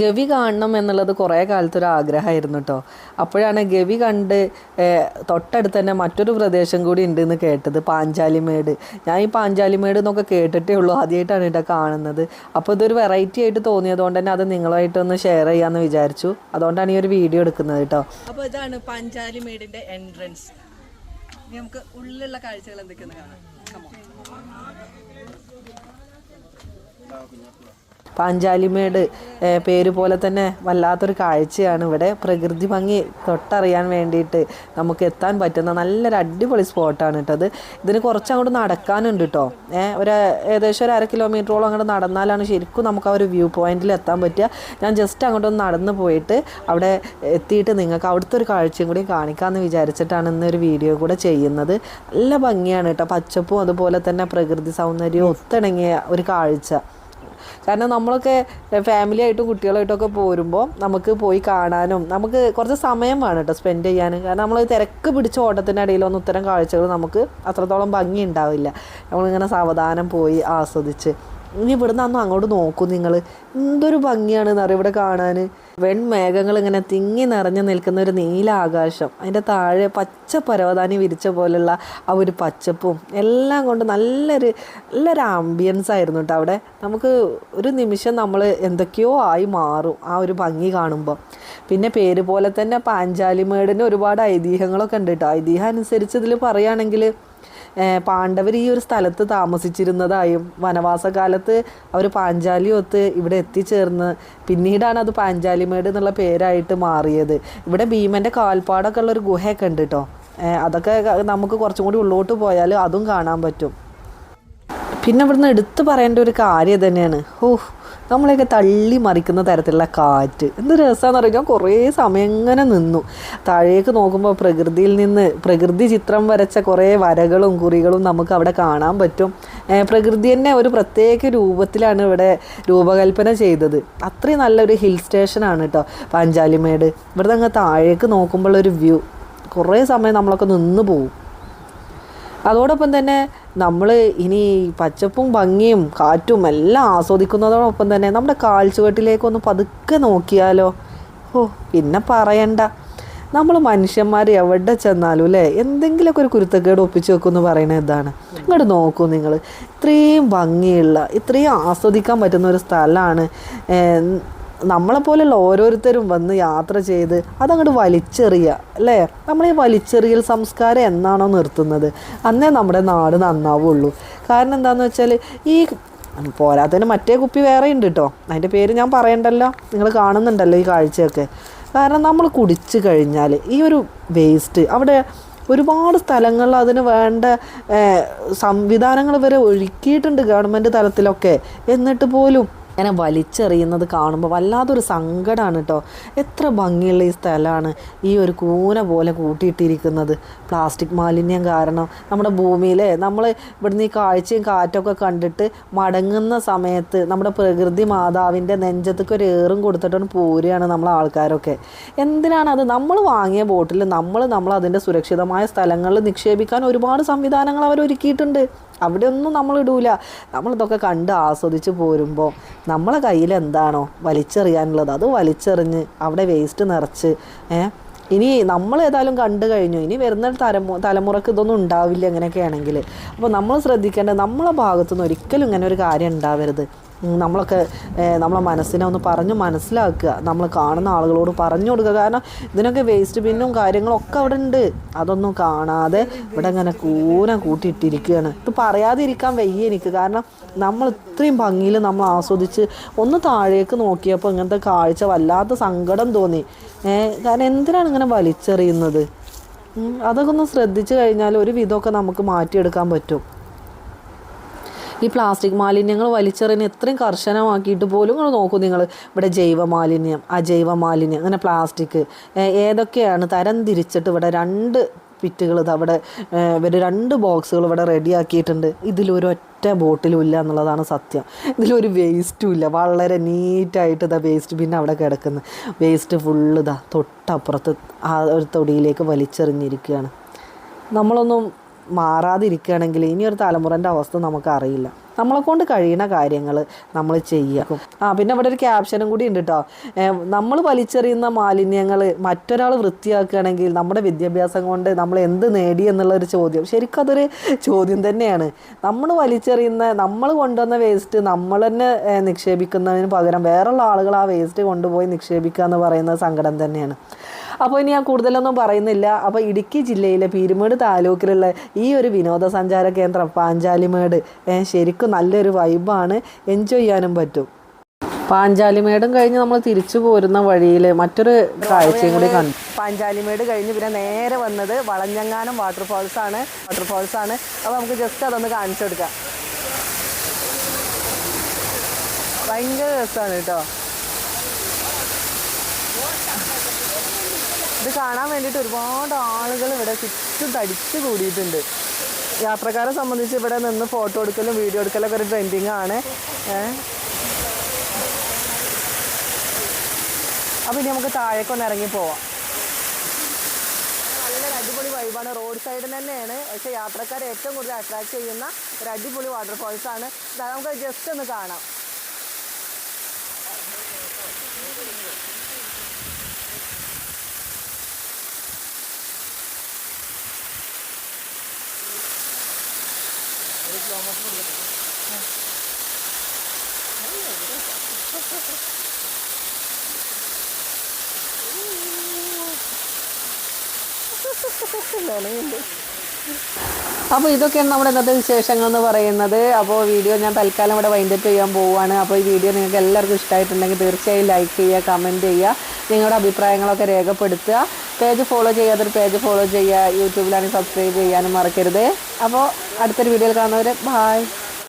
ഗവി കാണണം എന്നുള്ളത് കുറേ കാലത്തൊരു ആഗ്രഹമായിരുന്നു കേട്ടോ അപ്പോഴാണ് ഗവി കണ്ട് തൊട്ടടുത്ത് തന്നെ മറ്റൊരു പ്രദേശം കൂടി ഉണ്ട് എന്ന് കേട്ടത് പാഞ്ചാലിമേട്. ഞാൻ ഈ പാഞ്ചാലിമേട് എന്നൊക്കെ കേട്ടിട്ടേ ഉള്ളൂ ആദ്യമായിട്ടാണ് കേട്ടോ കാണുന്നത്. അപ്പോൾ ഇതൊരു വെറൈറ്റി ആയിട്ട് തോന്നിയതുകൊണ്ട് തന്നെ അത് നിങ്ങളുമായിട്ടൊന്ന് ഷെയർ ചെയ്യാമെന്ന് വിചാരിച്ചു. അതുകൊണ്ടാണ് ഈ ഒരു വീഡിയോ എടുക്കുന്നത് കേട്ടോ അപ്പോൾ ഇതാണ് പാഞ്ചാലിമേടിന്റെ എൻട്രൻസ് നമുക്ക് ഉള്ളിലുള്ള കാഴ്ചകൾ എന്തൊക്കെയാണ് കാണാം. പാഞ്ചാലിമേട് പേര് പോലെ തന്നെ വല്ലാത്തൊരു കാഴ്ചയാണ്. ഇവിടെ പ്രകൃതി ഭംഗി തൊട്ടറിയാൻ വേണ്ടിയിട്ട് നമുക്ക് എത്താൻ പറ്റുന്ന നല്ലൊരു അടിപൊളി സ്പോട്ടാണ് കേട്ടോ അത്. ഇതിന് കുറച്ച് അങ്ങോട്ട് നടക്കാനുണ്ട് കേട്ടോ. ഒരു ഏകദേശം ഒരു അര കിലോമീറ്ററോളം അങ്ങോട്ട് നടന്നാലാണ് ശരിക്കും നമുക്ക് ആ ഒരു വ്യൂ പോയിന്റിൽ എത്താൻ പറ്റുക. ഞാൻ ജസ്റ്റ് അങ്ങോട്ടൊന്ന് നടന്നു പോയിട്ട് അവിടെ എത്തിയിട്ട് നിങ്ങൾക്ക് അവിടുത്തെ ഒരു കാഴ്ചയും കൂടി കാണിക്കാമെന്ന് വിചാരിച്ചിട്ടാണ് ഇന്നൊരു വീഡിയോ കൂടെ ചെയ്യുന്നത്. നല്ല ഭംഗിയാണ് കേട്ടോ. പച്ചപ്പും അതുപോലെ തന്നെ പ്രകൃതി സൗന്ദര്യവും ഒത്തിണങ്ങിയ ഒരു കാഴ്ച. കാരണം നമ്മളൊക്കെ ഫാമിലി ആയിട്ടും കുട്ടികളായിട്ടൊക്കെ പോരുമ്പോൾ നമുക്ക് പോയി കാണാനും നമുക്ക് കുറച്ച് സമയം വേണം കേട്ടോ സ്പെൻഡ് ചെയ്യാനും. കാരണം നമ്മൾ തിരക്ക് പിടിച്ച ഓട്ടത്തിന്റെ ഇടയിലൊന്നും ഇത്തരം കാഴ്ചകൾ നമുക്ക് അത്രത്തോളം ഭംഗി ഉണ്ടാവില്ല. നമ്മളിങ്ങനെ സാവധാനം പോയി ആസ്വദിച്ച്. ഇവിടുന്ന് അന്ന് അങ്ങോട്ട് നോക്കൂ നിങ്ങൾ എന്തൊരു ഭംഗിയാണെന്ന് അറിയാം ഇവിടെ കാണാൻ വെൺമേഘങ്ങൾ ഇങ്ങനെ തിങ്ങി നിറഞ്ഞു നിൽക്കുന്ന ഒരു നീല ആകാശം. അതിന്റെ താഴെ പച്ച പരവതാനി വിരിച്ച പോലുള്ള ആ ഒരു പച്ചപ്പും എല്ലാം കൊണ്ട് നല്ലൊരു നല്ലൊരു ആംബിയൻസ് ആയിരുന്നു കേട്ടോ അവിടെ. നമുക്ക് ഒരു നിമിഷം നമ്മൾ എന്തൊക്കെയോ ആയി മാറും ആ ഒരു ഭംഗി കാണുമ്പോൾ പിന്നെ പേര് പോലെ തന്നെ പാഞ്ചാലിമേടിന് ഒരുപാട് ഐതിഹ്യങ്ങളൊക്കെ ഉണ്ട് കേട്ടോ ഐതിഹ്യം അനുസരിച്ച് ഇതിൽ പറയുകയാണെങ്കിൽ പാണ്ഡവർ ഈ ഒരു സ്ഥലത്ത് താമസിച്ചിരുന്നതായും വനവാസകാലത്ത് അവർ പാഞ്ചാലി ഒത്ത് ഇവിടെ എത്തിച്ചേർന്ന് പിന്നീടാണ് അത് പാഞ്ചാലിമേട് എന്നുള്ള പേരായിട്ട് മാറിയത്. ഇവിടെ ഭീമന്റെ കാൽപ്പാടൊക്കെ ഉള്ള ഒരു ഗുഹയൊക്കെ ഉണ്ട് കേട്ടോ അതൊക്കെ നമുക്ക് കുറച്ചും കൂടി ഉള്ളോട്ട് പോയാൽ അതും കാണാൻ പറ്റും. പിന്നെ ഇവിടുന്ന് എടുത്തു പറയേണ്ട ഒരു കാര്യം തന്നെയാണ് ഓഹ് നമ്മളെയൊക്കെ തള്ളി മറിക്കുന്ന തരത്തിലുള്ള കാറ്റ്. എന്ത് രസമാണെന്ന് പറയുക ഞാൻ കുറേ സമയം ഇങ്ങനെ നിന്നു. താഴേക്ക് നോക്കുമ്പോൾ പ്രകൃതിയിൽ നിന്ന് പ്രകൃതി ചിത്രം വരച്ച കുറേ വരകളും കുറികളും നമുക്ക് അവിടെ കാണാൻ പറ്റും. പ്രകൃതി തന്നെ ഒരു പ്രത്യേക രൂപത്തിലാണ് ഇവിടെ രൂപകൽപ്പന ചെയ്തത്. അത്രയും നല്ലൊരു ഹിൽ സ്റ്റേഷനാണ് കേട്ടോ പാഞ്ചാലിമേട്. ഇവിടുന്ന് അങ്ങ് താഴേക്ക് നോക്കുമ്പോൾ ഒരു വ്യൂ. കുറേ സമയം നമ്മളൊക്കെ നിന്ന് പോവും. അതോടൊപ്പം തന്നെ നമ്മൾ ഇനി പച്ചപ്പും ഭംഗിയും കാറ്റും എല്ലാം ആസ്വദിക്കുന്നതോടൊപ്പം തന്നെ നമ്മുടെ കാൽച്ചുവട്ടിലേക്കൊന്ന് പതുക്കെ നോക്കിയാലോ? ഓ പിന്നെ പറയണ്ട. നമ്മൾ മനുഷ്യന്മാർ എവിടെ ചെന്നാലും അല്ലേ എന്തെങ്കിലുമൊക്കെ ഒരു കുരുത്തക്കേട് ഒപ്പിച്ച് വെക്കുമെന്ന് പറയുന്നത് ഇതാണ് ഇങ്ങോട്ട് നോക്കൂ നിങ്ങൾ ഇത്രയും ഭംഗിയുള്ള ഇത്രയും ആസ്വദിക്കാൻ പറ്റുന്ന ഒരു സ്ഥലമാണ് നമ്മളെപ്പോലുള്ള ഓരോരുത്തരും വന്ന് യാത്ര ചെയ്ത് അതങ്ങോട്ട് വലിച്ചെറിയുക അല്ലേ? നമ്മൾ ഈ വലിച്ചെറിയൽ സംസ്കാരം എന്നാണോ നിർത്തുന്നത്? അന്നേ നമ്മുടെ നാട് നന്നാവുള്ളൂ. കാരണം എന്താണെന്ന് വെച്ചാൽ ഈ പോരാത്തതിന് മറ്റേ കുപ്പി വേറെ ഉണ്ട് കേട്ടോ അതിന്റെ പേര് ഞാൻ പറയണ്ടല്ലോ? നിങ്ങൾ കാണുന്നുണ്ടല്ലോ ഈ കാഴ്ചയൊക്കെ. കാരണം നമ്മൾ കുടിച്ചു കഴിഞ്ഞാൽ ഈ ഒരു വേസ്റ്റ് അവിടെ ഒരുപാട് സ്ഥലങ്ങളിൽ അതിന് വേണ്ട സംവിധാനങ്ങൾ വരെ ഒരുക്കിയിട്ടുണ്ട് ഗവൺമെന്റ് തലത്തിലൊക്കെ. എന്നിട്ട് പോലും ഇങ്ങനെ വലിച്ചെറിയുന്നത് കാണുമ്പോൾ വല്ലാതൊരു സങ്കടമാണ് കേട്ടോ എത്ര ഭംഗിയുള്ള ഈ സ്ഥലമാണ് ഈ ഒരു കൂന പോലെ കൂട്ടിയിട്ടിരിക്കുന്നത്. പ്ലാസ്റ്റിക് മാലിന്യം കാരണം നമ്മുടെ ഭൂമിയിലെ നമ്മൾ ഇവിടുന്ന് ഈ കാഴ്ചയും കാറ്റൊക്കെ കണ്ടിട്ട് മടങ്ങുന്ന സമയത്ത് നമ്മുടെ പ്രകൃതി മാതാവിന്റെ നെഞ്ചത്തേക്ക് ഒരു ഏറും കൊടുത്തിട്ടാണ് പോരുകയാണ് നമ്മളെ ആൾക്കാരൊക്കെ. എന്തിനാണ് അത്? നമ്മൾ വാങ്ങിയ ബോട്ടിൽ നമ്മൾ നമ്മൾ അതിന്റെ സുരക്ഷിതമായ സ്ഥലങ്ങളിൽ നിക്ഷേപിക്കാൻ ഒരുപാട് സംവിധാനങ്ങൾ അവർ ഒരുക്കിയിട്ടുണ്ട് അവിടെ ഒന്നും നമ്മൾ ഇടൂല നമ്മളിതൊക്കെ കണ്ട് ആസ്വദിച്ച് പോരുമ്പോൾ നമ്മളെ കയ്യിൽ എന്താണോ വലിച്ചെറിയാനുള്ളത്. അത് വലിച്ചെറിഞ്ഞ് അവിടെ വേസ്റ്റ് നിറച്ച് ഏഹ് ഇനി നമ്മൾ ഏതായാലും കണ്ടു കഴിഞ്ഞു. ഇനി വരുന്ന തലമു തലമുറയ്ക്ക് ഇതൊന്നും ഉണ്ടാവില്ല ഇങ്ങനെയൊക്കെ ആണെങ്കിൽ. അപ്പോൾ നമ്മൾ ശ്രദ്ധിക്കേണ്ടത് നമ്മളെ ഭാഗത്തുനിന്ന് ഒരിക്കലും ഇങ്ങനെ ഒരു കാര്യം ഉണ്ടാവരുത്. നമ്മളൊക്കെ നമ്മളെ മനസ്സിനെ ഒന്ന് പറഞ്ഞു മനസ്സിലാക്കുക. നമ്മൾ കാണുന്ന ആളുകളോട് പറഞ്ഞു കൊടുക്കുക. കാരണം ഇതിനൊക്കെ വേസ്റ്റ് ബിന്നും കാര്യങ്ങളൊക്കെ അവിടെ ഉണ്ട്. അതൊന്നും കാണാതെ ഇവിടെ ഇങ്ങനെ കൂന കൂട്ടിയിട്ടിരിക്കുകയാണ്. ഇത് പറയാതിരിക്കാൻ വയ്യ എനിക്ക്. കാരണം നമ്മൾ ഇത്രയും ഭംഗിയിൽ നമ്മൾ ആസ്വദിച്ച് ഒന്ന് താഴേക്ക് നോക്കിയപ്പോൾ ഇങ്ങനത്തെ കാഴ്ച വല്ലാത്ത സങ്കടം തോന്നി. കാരണം എന്തിനാണ് ഇങ്ങനെ വലിച്ചെറിയുന്നത്? അതൊക്കെ ഒന്ന് ശ്രദ്ധിച്ചു കഴിഞ്ഞാൽ ഒരു വിധമൊക്കെ നമുക്ക് മാറ്റിയെടുക്കാൻ പറ്റും. ഈ പ്ലാസ്റ്റിക് മാലിന്യങ്ങൾ വലിച്ചെറിയുന്ന ഇത്രയും കർശനമാക്കിയിട്ട് പോലും നിങ്ങൾ നോക്കൂ നിങ്ങൾ ഇവിടെ ജൈവ മാലിന്യം അജൈവ മാലിന്യം അങ്ങനെ പ്ലാസ്റ്റിക് ഏതൊക്കെയാണ് തരം തിരിച്ചിട്ട് ഇവിടെ രണ്ട് പിറ്റുകൾ അവിടെ ഇവർ രണ്ട് ബോക്സുകൾ ഇവിടെ റെഡിയാക്കിയിട്ടുണ്ട്. ഇതിലൊരൊറ്റ ബോട്ടിലും ഇല്ല എന്നുള്ളതാണ് സത്യം. ഇതിലൊരു വേസ്റ്റും ഇല്ല. വളരെ നീറ്റായിട്ട് ഇതാ വേസ്റ്റ് പിന്നെ അവിടെ കിടക്കുന്നത് വേസ്റ്റ് ഫുള്ള് ഇതാ തൊട്ടപ്പുറത്ത് ആ ഒരു തൊടിയിലേക്ക് വലിച്ചെറിഞ്ഞിരിക്കുകയാണ്. നമ്മളൊന്നും മാറാതിരിക്കുകയാണെങ്കിൽ ഇനി ഒരു തലമുറന്റെ അവസ്ഥ നമുക്കറിയില്ല നമ്മളെ കൊണ്ട് കഴിയുന്ന കാര്യങ്ങൾ നമ്മൾ ചെയ്യുക. ആ പിന്നെ ഇവിടെ ഒരു ക്യാപ്ഷനും കൂടി ഉണ്ട് കേട്ടോ നമ്മൾ വലിച്ചെറിയുന്ന മാലിന്യങ്ങൾ മറ്റൊരാൾ വൃത്തിയാക്കുകയാണെങ്കിൽ നമ്മുടെ വിദ്യാഭ്യാസം കൊണ്ട് നമ്മൾ എന്ത് നേടി എന്നുള്ളൊരു ചോദ്യം. ശരിക്കും അതൊരു ചോദ്യം തന്നെയാണ്. നമ്മൾ വലിച്ചെറിയുന്ന നമ്മൾ കൊണ്ടുവന്ന വേസ്റ്റ് നമ്മൾ തന്നെ നിക്ഷേപിക്കുന്നതിന് പകരം വേറെയുള്ള ആളുകൾ ആ വേസ്റ്റ് കൊണ്ടുപോയി നിക്ഷേപിക്കുക എന്ന് പറയുന്ന സങ്കടം തന്നെയാണ്. അപ്പോൾ ഇനി ഞാൻ കൂടുതലൊന്നും പറയുന്നില്ല. അപ്പോൾ ഇടുക്കി ജില്ലയിലെ പീരുമേട് താലൂക്കിലുള്ള ഈ ഒരു വിനോദസഞ്ചാര കേന്ദ്രം പാഞ്ചാലിമേട് ശരിക്കും നല്ലൊരു വൈബാണ്. എൻജോയ് ചെയ്യാനും പറ്റും. പാഞ്ചാലിമേടും കഴിഞ്ഞ് നമ്മൾ തിരിച്ചു പോരുന്ന വഴിയിൽ മറ്റൊരു കാഴ്ചയും കൂടി കണ്ടു. പാഞ്ചാലിമേട് കഴിഞ്ഞ് പിന്നെ നേരെ വന്നത് വളഞ്ഞങ്ങാനം വാട്ടർഫോൾസ് ആണ് വാട്ടർഫോൾസ് ആണ് അപ്പോൾ നമുക്ക് ജസ്റ്റ് അതൊന്ന് കാണിച്ചു കൊടുക്കാം. ഭയങ്കര രസമാണ് കേട്ടോ. ഇത് കാണാൻ വേണ്ടിയിട്ട് ഒരുപാട് ആളുകൾ ഇവിടെ ചുറ്റും തടിച്ചു കൂടിയിട്ടുണ്ട്. യാത്രക്കാരെ സംബന്ധിച്ച് ഇവിടെ നിന്ന് ഫോട്ടോ എടുക്കലും വീഡിയോ എടുക്കലും ഒക്കെ ഒരു ട്രെൻഡിങ് ആണ്. ഏഹ് അപ്പം ഇനി നമുക്ക് താഴേക്കൊന്ന് ഇറങ്ങി പോവാം. അടിപൊളി വൈബാണ് റോഡ് സൈഡിൽ തന്നെയാണ്. പക്ഷേ യാത്രക്കാരെ ഏറ്റവും കൂടുതൽ അട്രാക്ട് ചെയ്യുന്ന ഒരു അടിപൊളി വാട്ടർഫോൾസ് ആണ്. നമുക്ക് ജസ്റ്റ് ഒന്ന് കാണാം. അപ്പോൾ ഇതൊക്കെയാണ് നമ്മുടെ ഇന്നത്തെ വിശേഷങ്ങൾ എന്ന് പറയുന്നത്. അപ്പോൾ വീഡിയോ ഞാൻ തൽക്കാലം ഇവിടെ വൈൻഡപ്പ് ചെയ്യാൻ പോവുകയാണ്. അപ്പോൾ ഈ വീഡിയോ നിങ്ങൾക്ക് എല്ലാവർക്കും ഇഷ്ടമായിട്ടുണ്ടെങ്കിൽ തീർച്ചയായും ലൈക്ക് ചെയ്യുക കമന്റ് ചെയ്യുക നിങ്ങളുടെ അഭിപ്രായങ്ങളൊക്കെ രേഖപ്പെടുത്തുക. പേജ് ഫോളോ ചെയ്യാത്തൊരു പേജ് ഫോളോ ചെയ്യുക യൂട്യൂബിലാണെങ്കിൽ സബ്സ്ക്രൈബ് ചെയ്യാനും മറക്കരുത്. അപ്പോൾ അടുത്തൊരു വീഡിയോയിൽ കാണുന്നവരെ ബായ്